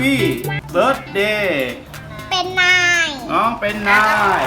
ว่า Happy Birthday เป็นนายน้องเป็นนาย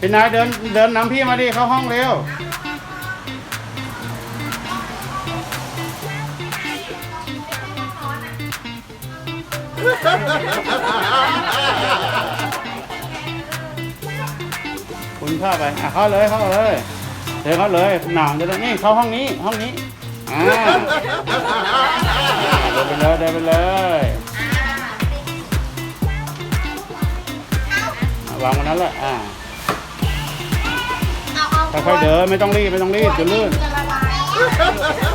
เป็นายเดินเดินนำพี่มาดิเข้าห้องเร็วคุณเข้าไปอะเข้าเลยเข้าเลยเดินเข้าเลยหนาวจะได้นี่เข้าห้องนี้ห้องนี้อ่าเดินไปเลยเดินไปเลยอะวางวันนั้นแหละอ่า ค่อยๆเดินไม่ต้องรีบไม่ต้องรีบจะลื่น จะละลาย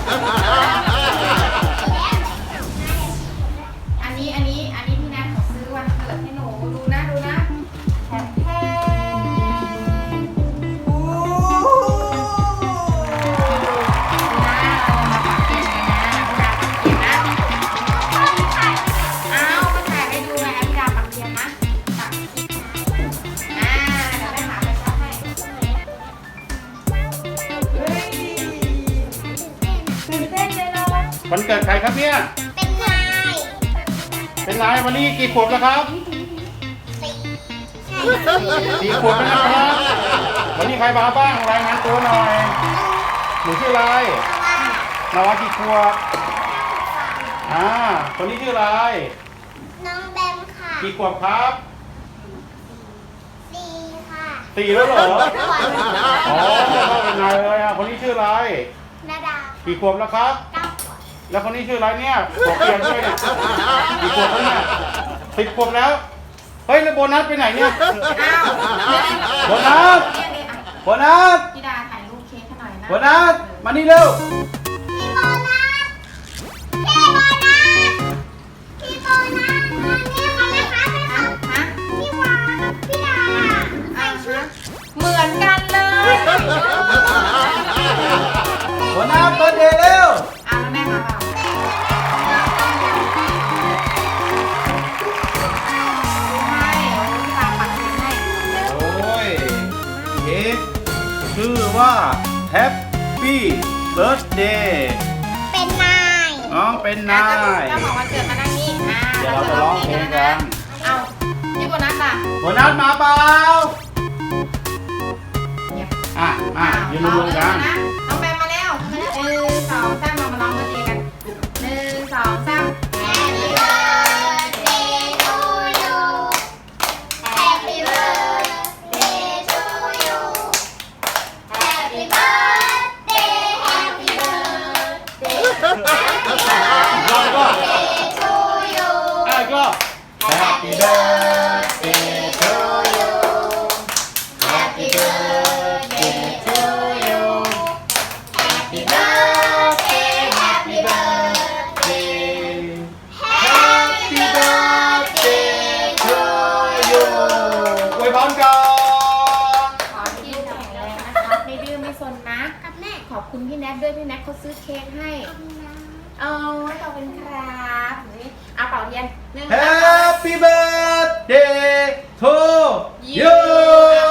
วันเกิดใครครับเนี่ย เป็นนายเป็นนายวันนี้กี่ขวบแล้วครับสี่ใช่สี่ขวบแล้วนะครับ วันนี้ใครมาบ้างรายงานตัวหน่อย หนูชื่ออะไรนาวากี่ขวบอ่าคนนี้ชื่ออะไร น้องแบมค่ะกี่ขวบครับสี่ค่ะสี่แล้วเหรอ อ๋อเข้าเป็นนายเลยอะคนนี้ชื่ออะไร นาดากี่ขวบแล้วครับเก้าขวบ แล้วคนนี้ชื่ออะไรเนี่ยขอเปลี่ยนด้วยเนี่ยกี่ขวบแล้วเนี่ยสิบขวบแล้ว เฮ้ยแล้วโบนัสไปไหนเนี่ย อ้าวโบนัสเรียกเลยอะโบนัส พี่ดาถ่ายรูปเค้กให้หน่อยนะโบนัส มานี่เร็วพี่โบนัสพี่โบนัสพี่โบนัสนี่ค่ะแม่ค้าแม่ฮะค้าฮะพี่วานพี่ดาอะฮะเหมือนกันเลย โบนัสเปิดเดย์เร็ว Happy Birthday เป็นนายน้องเป็นนายเจ้าของวันเกิดมานั่งนี่อ่าเดี๋ยวเราจะร้องเพลงกันเอาพี่โบนัสล่ะโบนัสมาเปล่าเงียบอะมายืนรวมๆกัน Happy Birthday to you Happy birthday to you Happy birthday Happy birthday Happy birthday to you อวยพรก่อนขอให้พี่แข็งแรงนะคะไม่ดื้อไม่ซนนะ กับแม่ขอบคุณพี่แนทด้วยพี่แนทเขาซื้อเค้กให้เอาขอบคุณครับนี่เอาเป่าเทียนหนึ่งสองสาม Happy birthday to you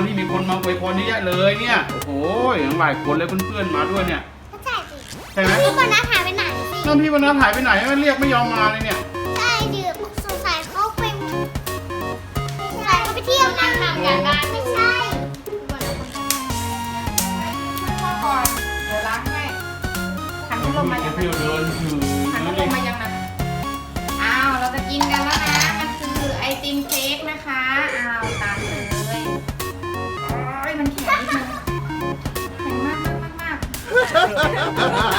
วันนี้มีคนมาอวยพรเยอะเลยเนี่ย โอ้โหทั้งหลายคนเลยเพื่อนๆมาด้วยเนี่ยใช่สิใช่ไหมพี่คนนั้นหายไปไหนสินั่นพี่วันนั้นหายไปไหนไม่เรียกไม่ยอมมาเลยเนี่ย ใช่ดิสงสัยเขาไปสงสัยเขาไปเที่ยวนั่งทำกันบ้านไม่ใช่ก่อยเดี๋ยวล้างให้หันพัดลมมาจากพี่เดินถือ ¡Ja,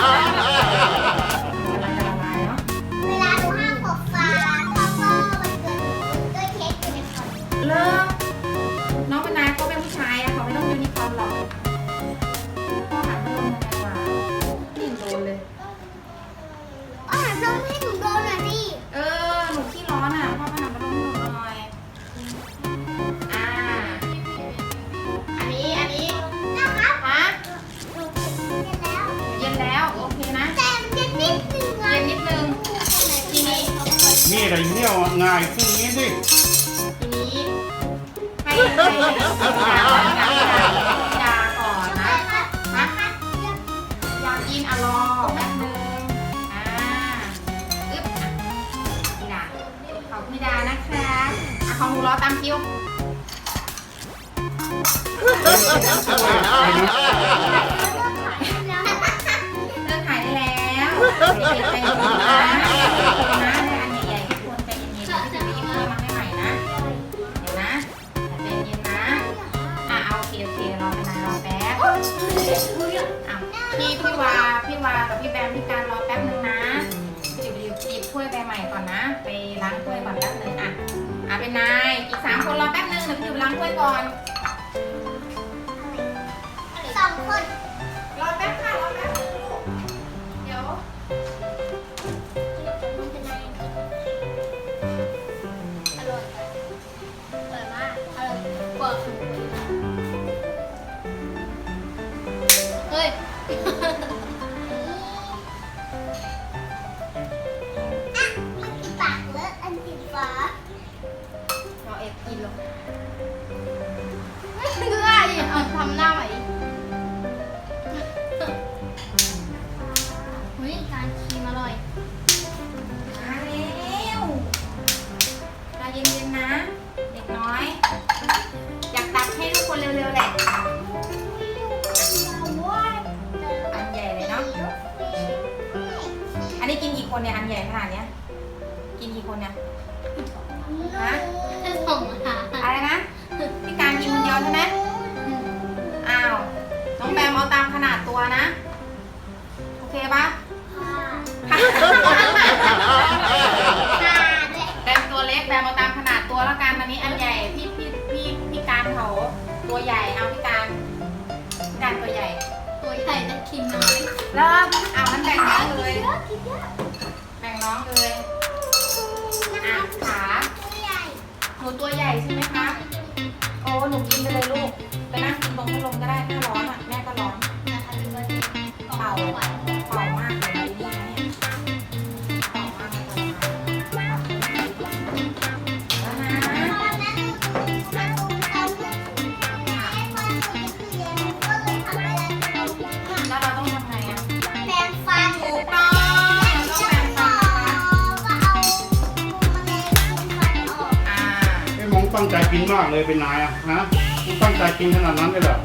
อย่างนี้สิทีนี้ให้ให้ยาก่อนนะ ยากินอะรอแป๊บนึงอ่าอึ๊บพี่ดาขอบพี่ดานะคะอะของหนูรอตามคิวเลิกขายได้แล้วเลิกหายได็กๆใจ พี่วาพี่วากับพี่แบมพี่การรอแป๊บนึงนะจิบจิบจิบถ้วยใบใหม่ก่อนนะ ไปล้างถ้วยก่อนแป๊บนึงอะอะเป็นนายอีกสามคนรอแป๊บนึงเดี๋ยวพี่จิบล้างถ้วยก่อน สองคน กินหรอกเพื่อเอาทำหน้าใหม่ ชิมเลยเริ่มเอามันแบ่งน้องเลย แบ่งน้องเลยอะขาหนูตัวใหญ่ใช่ไหมคะ โอ้หนูกินไปเลยลูก ไปนั่งกินตรงพัดลมก็ได้ถ้าร้อนอะแม่ ตั้งใจกินมากเลยเป็นนายอะฮะตั้งใจกินขนาดนั้นเลยเหรอ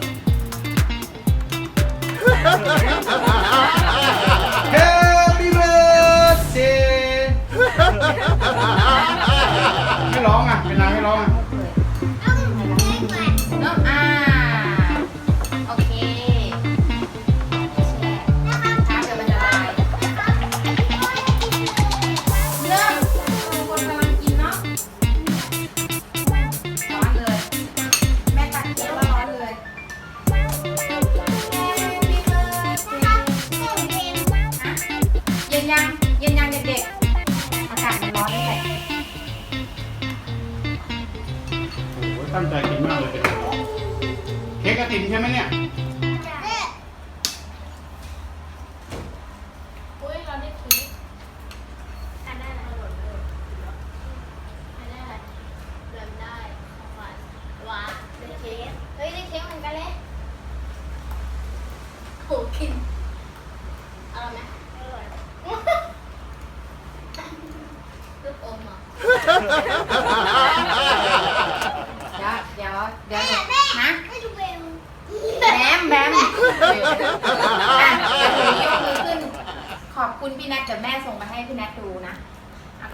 ากินมากเลยเค้กกระติ่นใช่ไหมเนี่ยอุ้ยเราได้คิดอันได้อะไรหล่เลยอันได้อะรเดิได้ขอานหวานเค้กเฮ้ยได้เค้กเหมือนกันเลยโหกินอร่อยไหมอร่อยลูกอมอ่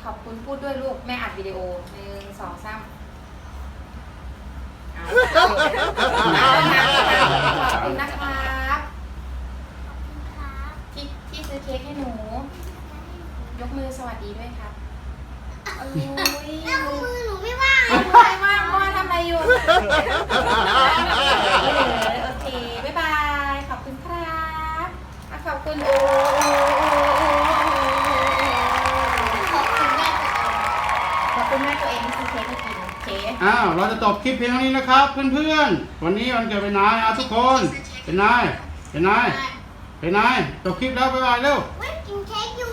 ขอบคุณพูดด้วยลูกแม่อัดวิดีโอหนึ่งสองสามเอา คุณแม่ตัวเองไม่ซื้เค้กให้กินเจ๊อ้าวเราจะจบคลิปเพียงนี้นะครับเพื่อนๆ วันนี้วันเกิดเป็นนายนะทุกคน เป็นนายเป็นนายเป็นนายจบคลิปแล้วบ๊ายบายเร็วกินเค้กอยู่